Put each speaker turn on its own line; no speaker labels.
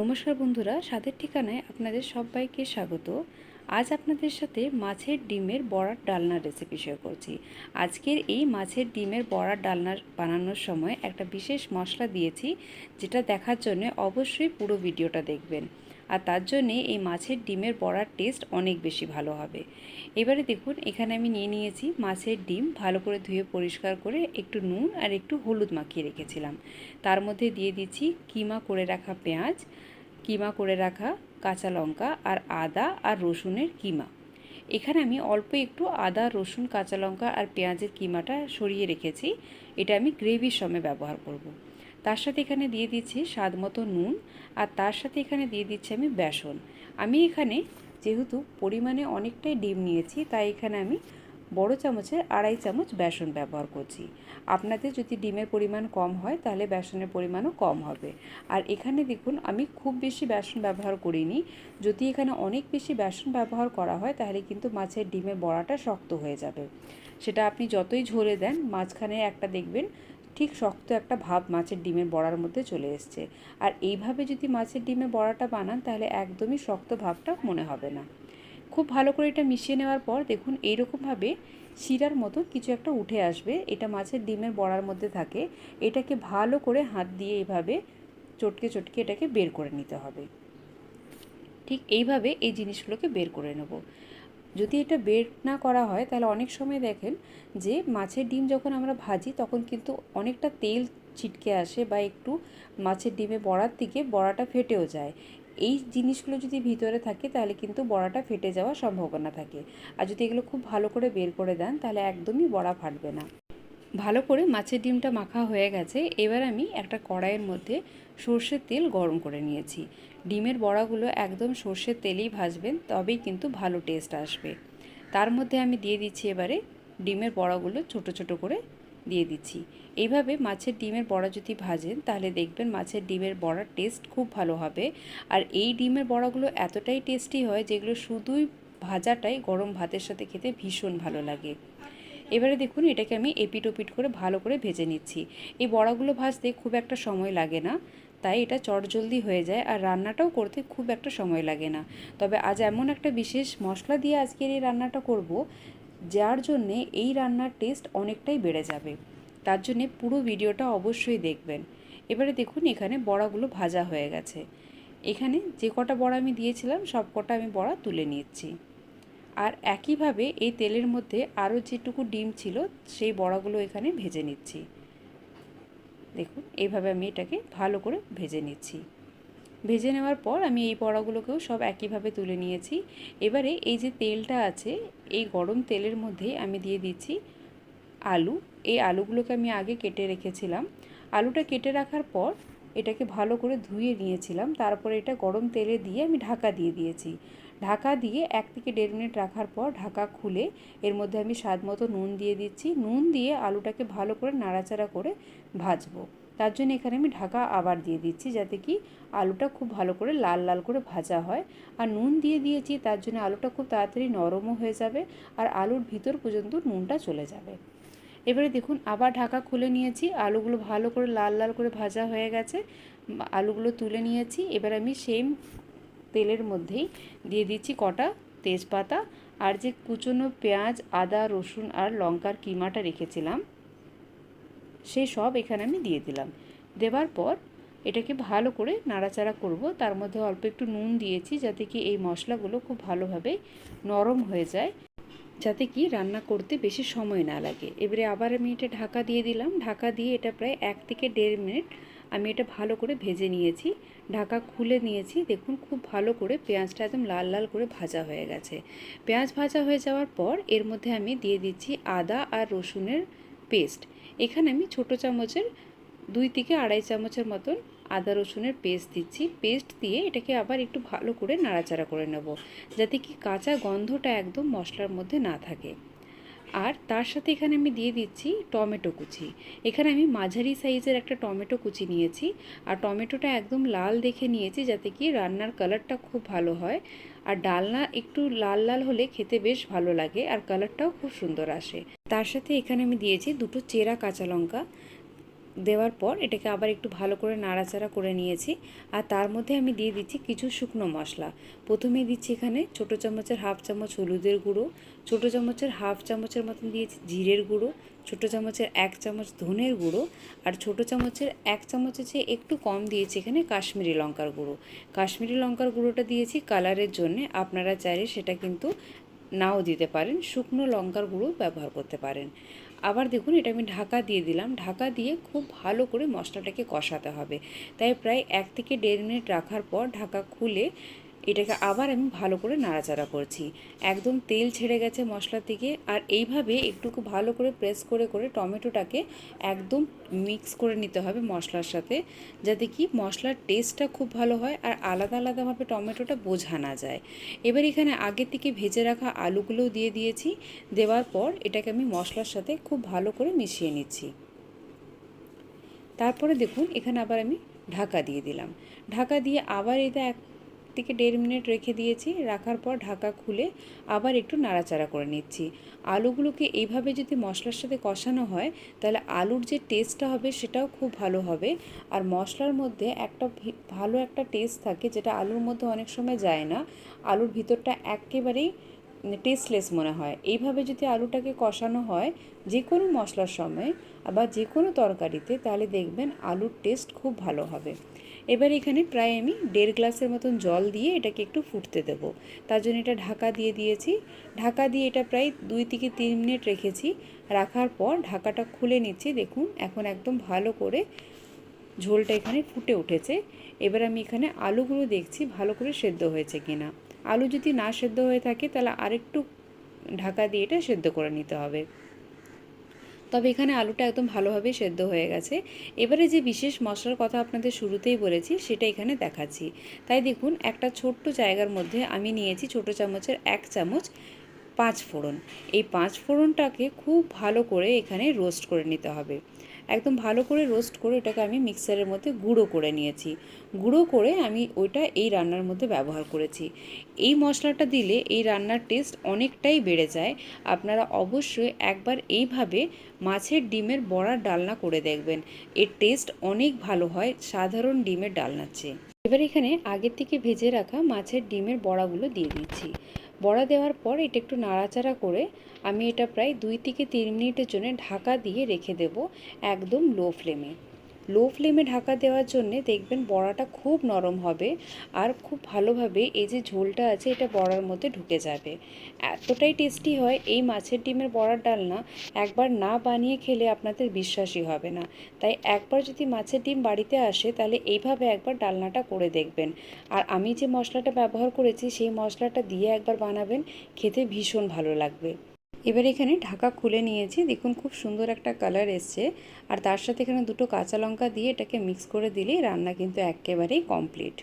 নমস্কার বন্ধুরা, স্বাদের ঠিকানায় আপনাদের সবাইকে স্বাগত। আজ আপনাদের সাথে মাছের ডিমের বড়ার ডালনার রেসিপি শেয়ার করছি। আজকের এই মাছের ডিমের বড়ার ডালনার বানানোর সময় একটা বিশেষ মশলা দিয়েছি, যেটা দেখার জন্য অবশ্যই পুরো ভিডিওটা দেখবেন। আর তার জন্যে এই মাছের ডিমের বড়ার টেস্ট অনেক বেশি ভালো হবে। এবারে দেখুন, এখানে আমি নিয়ে নিয়েছি মাছের ডিম, ভালো করে ধুয়ে পরিষ্কার করে একটু নুন আর একটু হলুদ মাখিয়ে রেখেছিলাম। তার মধ্যে দিয়ে দিচ্ছি কিমা করে রাখা পেঁয়াজ, কিমা করে রাখা কাঁচা লঙ্কা আর আদা আর রসুনের কিমা। এখানে আমি অল্প একটু আদা, রসুন, কাঁচা লঙ্কা আর পেঁয়াজের কিমাটা সরিয়ে রেখেছি। এটা আমি গ্রেভির সময় ব্যবহার করব। তার সাথে এখানে দিয়ে দিচ্ছি স্বাদ মতো নুন, আর তার সাথে এখানে দিয়ে দিচ্ছি আমি বেসন। আমি এখানে যেহেতু পরিমাণে অনেকটাই ডিম নিয়েছি, তাই এখানে আমি বড় চামচের আড়াই চামচ বেসন ব্যবহার করছি। আপনাদের যদি ডিমের পরিমাণ কম হয়, তাহলে বেসনের পরিমাণও কম হবে। আর এখানে দেখুন, আমি খুব বেশি বেসন ব্যবহার করিনি। যদি এখানে অনেক বেশি বেসন ব্যবহার করা হয়, তাহলে কিন্তু মাছের ডিমের বড়াটা শক্ত হয়ে যাবে। সেটা আপনি যতই ঝরে দেন, মাঝখানে একটা দেখবেন ঠিক শক্ত একটা ভাব মাছের ডিমের বড়ার মধ্যে চলে এসছে। আর এইভাবে যদি মাছের ডিমের বড়াটা বানান, তাহলে একদমই শক্ত ভাবটা মনে হবে না। খুব ভালো করে এটা মিশিয়ে নেওয়ার পর দেখুন এইরকমভাবে শিরার মতো কিছু একটা উঠে আসবে। এটা মাছের ডিমের বড়ার মধ্যে থাকে। এটাকে ভালো করে হাত দিয়ে এইভাবে চটকে চটকে এটাকে বের করে নিতে হবে। ঠিক এইভাবে এই জিনিসগুলোকে বের করে নেব। যদি এটা বের না করা হয়, তাহলে অনেক সময় দেখেন যে মাছের ডিম যখন আমরা ভাজি, তখন কিন্তু অনেকটা তেল ছিটকে আসে বা একটু মাছের ডিমে বড়ার দিকে বড়াটা ফেটেও যায়। এই জিনিসগুলো যদি ভিতরে থাকে, তাহলে কিন্তু বড়াটা ফেটে যাওয়ার সম্ভাবনা থাকে। আর যদি এগুলো খুব ভালো করে বের করে দেন, তাহলে একদমই বড়া ফাটবে না। ভালো করে মাছের ডিমটা মাখা হয়ে গেছে। এবার আমি একটা কড়াইয়ের মধ্যে সর্ষের তেল গরম করে নিয়েছি। ডিমের বড়াগুলো একদম সর্ষের তেলেই ভাজবেন, তবেই কিন্তু ভালো টেস্ট আসবে। তার মধ্যে আমি দিয়ে দিচ্ছি এবারে ডিমের বড়াগুলো ছোট ছোট করে দিয়ে দিচ্ছি। এইভাবে মাছের ডিমের বড়া যদি ভাজেন, তাহলে দেখবেন মাছের ডিমের বড়ার টেস্ট খুব ভালো হবে। আর এই ডিমের বড়াগুলো এতটাই টেস্টি হয়, যেগুলো শুধুই ভাজাটাই গরম ভাতের সাথে খেতে ভীষণ ভালো লাগে। এবারে দেখুন, এটাকে আমি এপিট ওপিট করে ভালো করে ভেজে নিচ্ছি। এই বড়াগুলো ভাজতে খুব একটা সময় লাগে না, তাই এটা চটজলদি হয়ে যায় আর রান্নাটাও করতে খুব একটা সময় লাগে না। তবে আজ এমন একটা বিশেষ মশলা দিয়ে আজকের এই রান্নাটা করব, যার জন্যে এই রান্নার টেস্ট অনেকটাই বেড়ে যাবে। তার জন্যে পুরো ভিডিওটা অবশ্যই দেখবেন। এবারে দেখুন, এখানে বড়াগুলো ভাজা হয়ে গেছে। এখানে যে কটা বড়া আমি দিয়েছিলাম সব কটা আমি বড়া তুলে নিচ্ছি। আর একইভাবে এই তেলের মধ্যে আরও যেটুকু ডিম ছিল, সেই বড়াগুলো এখানে ভেজে নিচ্ছি। দেখুন, এইভাবে আমি এটাকে ভালো করে ভেজে নিচ্ছি। ভেজে নেওয়ার পর আমি এই বড়াগুলোকেও সব একইভাবে তুলে নিয়েছি। এবারে এই যে তেলটা আছে, এই গরম তেলের মধ্যে আমি দিয়ে দিচ্ছি আলু। এই আলুগুলোকে আমি আগে কেটে রেখেছিলাম। আলুটা কেটে রাখার পর এটাকে ভালো করে ধুয়ে নিয়েছিলাম। তারপরে এটা গরম তেলে দিয়ে আমি ঢাকা দিয়ে দিয়েছি। ঢাকা দিয়ে এক থেকে দেড় মিনিট রাখার পর ঢাকা খুলে এর মধ্যে আমি স্বাদ মতো নুন দিয়ে দিচ্ছি। নুন দিয়ে আলুটাকে ভালো করে নাড়াচাড়া করে ভাজবো। তার জন্য এখানে আমি ঢাকা আবার দিয়ে দিচ্ছি যাতে কি আলুটা খুব ভালো করে লাল লাল করে ভাজা হয়। আর নুন দিয়ে দিয়েছি, তার জন্য আলুটা খুব তাড়াতাড়ি নরমও হয়ে যাবে আর আলুর ভিতর পর্যন্ত নুনটা চলে যাবে। এবারে দেখুন, আবার ঢাকা খুলে নিয়েছি। আলুগুলো ভালো করে লাল লাল করে ভাজা হয়ে গেছে। আলুগুলো তুলে নিয়েছি। এবার আমি সেম তেলের মধ্যেই দিয়ে দিচ্ছি কটা তেজপাতা আর যে কুচনো পেঁয়াজ, আদা, রসুন আর লঙ্কার কিমাটা রেখেছিলাম সেই সব এখানে আমি দিয়ে দিলাম। দেওয়ার পর এটাকে ভালো করে নাড়াচাড়া করব। তার মধ্যে অল্প একটু নুন দিয়েছি যাতে কি এই মশলাগুলো খুব ভালোভাবে নরম হয়ে যায়, যাতে কি রান্না করতে বেশি সময় না লাগে। এবারে আবার আমি এটা ঢাকা দিয়ে দিলাম। ঢাকা দিয়ে এটা প্রায় এক থেকে দেড় মিনিট আমি এটা ভালো করে ভেজে নিয়েছি। ঢাকা খুলে নিয়েছি। দেখুন, খুব ভালো করে পেঁয়াজটা একদম লাল লাল করে ভাজা হয়ে গেছে। পেঁয়াজ ভাজা হয়ে যাওয়ার পর এর মধ্যে আমি দিয়ে দিচ্ছি আদা আর রসুনের পেস্ট। এখানে আমি ছোটো চামচের, দুই থেকে আড়াই চামচের মতন আদা রসুনের পেস্ট দিচ্ছি। পেস্ট দিয়ে এটাকে আবার একটু ভালো করে নাড়াচাড়া করে নেব, যাতে কি কাঁচা গন্ধটা একদম মশলার মধ্যে না থাকে। আর তার সাথে এখানে আমি দিয়ে দিচ্ছি টমেটো কুচি। এখানে আমি মাঝারি সাইজের একটা টমেটো কুচি নিয়েছি। আর টমেটোটা একদম লাল দেখে নিয়েছি যাতে কি রান্নার কালারটা খুব ভালো হয়। আর ডালনা একটু লাল লাল হলে খেতে বেশ ভালো লাগে আর কালারটাও খুব সুন্দর আসে। তার সাথে এখানে আমি দিয়েছি দুটো চেরা কাঁচা লঙ্কা। দেওয়ার পর এটাকে আবার একটু ভালো করে নাড়াচাড়া করে নিয়েছি। আর তার মধ্যে আমি দিয়ে দিচ্ছি কিছু শুকনো মশলা। প্রথমে দিচ্ছি এখানে ছোটো চামচের হাফ চামচ হলুদের গুঁড়ো, ছোটো চামচের হাফ চামচের মতন দিয়েছি জিরের গুঁড়ো, ছোটো চামচের এক চামচ ধনের গুঁড়ো আর ছোটো চামচের এক চামচের চেয়ে একটু কম দিয়েছি এখানে কাশ্মীরি লঙ্কার গুঁড়ো। কাশ্মীরি লঙ্কার গুঁড়োটা দিয়েছি কালারের জন্যে, আপনারা চাইলে সেটা কিন্তু নাও দিতে পারেন, শুকনো লঙ্কার গুঁড়ো ব্যবহার করতে পারেন। আবার দেখুন, এটা আমি ঢাকা দিয়ে দিলাম। ঢাকা দিয়ে খুব ভালো করে মশলাটাকে কষাতে হবে। তাই প্রায় এক থেকে দেড় মিনিট রাখার পর ঢাকা খুলে এটাকে আবার আমি ভালো করে নাড়াচাড়া করছি। একদম তেল ছেড়ে গেছে মশলা থেকে আর এইভাবে একটুকু ভালো করে প্রেস করে করে টমেটোটাকে একদম মিক্স করে নিতে হবে মশলার সাথে যাতে কি মশলার টেস্টটা খুব ভালো হয় আর আলাদা আলাদাভাবে টমেটোটা বোঝা না যায়। এবার এখানে আগে থেকে ভেজে রাখা আলুগুলোও দিয়ে দিয়েছি। দেওয়ার পর এটাকে আমি মশলার সাথে খুব ভালো করে মিশিয়ে নিচ্ছি। তারপরে দেখুন এখানে আবার আমি ঢাকা দিয়ে দিলাম। ঢাকা দিয়ে আবার এটা এক থেকে দেড় মিনিট রেখে দিয়েছি, রাখার পর ঢাকা খুলে আবার একটু নাড়াচাড়া করে নিচ্ছি। আলুগুলোকে এইভাবে যদি মশলার সাথে কষানো হয়, তাহলে আলুর যে টেস্টটা হবে সেটাও খুব ভালো হবে। আর মশলার মধ্যে একটা ভালো একটা টেস্ট থাকে যেটা আলুর মধ্যে অনেক সময় যায় না। আলুর ভিতরটা একেবারেই টেস্টলেস মনে হয়। এইভাবে যদি আলুটাকে কষানো হয় যে কোনো মশলার সময় আবার যে কোনো তরকারিতে, তাহলে দেখবেন আলুর টেস্ট খুব ভালো হবে। এবার এখানে প্রায় আমি দেড় গ্লাসের মতন জল দিয়ে এটাকে একটু ফুটতে দেব। তার জন্য এটা ঢাকা দিয়ে দিয়েছি। ঢাকা দিয়ে এটা প্রায় দুই থেকে তিন মিনিট রেখেছি। রাখার পর ঢাকাটা খুলে নিচ্ছি। দেখুন, এখন একদম ভালো করে ঝোলটা এখানে ফুটে উঠেছে। এবার আমি এখানে আলুগুলো দেখছি ভালো করে সেদ্ধ হয়েছে কিনা। আলু যদি না সেদ্ধ হয়ে থাকে, তাহলে আরেকটু ঢাকা দিয়ে এটা সেদ্ধ করে নিতে হবে। তবে এখানে আলুটা একদম ভালোভাবে সেদ্ধ হয়ে গেছে। এবারে যে বিশেষ মশলার কথা আপনাদের শুরুতেই বলেছি, সেটা এখানে দেখাচ্ছি। তাই দেখুন, একটা ছোট্ট জায়গার মধ্যে আমি নিয়েছি ছোট চামচের এক চামচ পাঁচ ফোড়ন। এই পাঁচ ফোড়নটাকে খুব ভালো করে এখানে রোস্ট করে নিতে হবে। একদম ভালো করে রোস্ট করে ওটাকে আমি মিক্সারের মধ্যে গুঁড়ো করে নিয়েছি। গুঁড়ো করে আমি ওইটা এই রান্নার মধ্যে ব্যবহার করেছি। এই মশলাটা দিলে এই রান্নার টেস্ট অনেকটাই বেড়ে যায়। আপনারা অবশ্যই একবার এইভাবে মাছের ডিমের বড়ার ডালনা করে দেখবেন। এর টেস্ট অনেক ভালো হয়, সাধারণ ডিমের ডালনার চেয়ে। এবার এখানে আগের থেকে ভেজে রাখা মাছের ডিমের বড়াগুলো দিয়ে দিচ্ছি। বড়া দেওয়ার পর এটা একটু নাড়াচাড়া করে আমি এটা প্রায় দুই থেকে তিন মিনিটের জন্য ঢাকা দিয়ে রেখে দেব একদম লো ফ্লেমে। লো ফ্লেমে ঢাকা দেওয়ার জন্য দেখবেন বড়াটা খুব নরম হবে আর খুব ভালোভাবে এই যে ঝোলটা আছে এটা বড়ার মধ্যে ঢুকে যাবে। এতটাই টেস্টি হয়, এই মাছের ডিমের বড়ার ডালনা একবার না বানিয়ে খেলে আপনাদের বিশ্বাসই হবে না। তাই একবার যদি মাছের ডিম বাড়িতে আসে তাহলে এইভাবে একবার ডালনাটা করে দেখবেন। আর আমি যে মশলাটা ব্যবহার করেছি সেই মশলাটা দিয়ে একবার বানাবেন, খেতে ভীষণ ভালো লাগবে। এবার এখানে ঢাকা খুলে নিয়েছি। দেখুন খুব সুন্দর একটা কালার এসছে। আর তার সাথে এখানে দুটো কাঁচা লঙ্কা দিয়ে এটাকে মিক্স করে দিলেই রান্না কিন্তু একেবারেই কমপ্লিট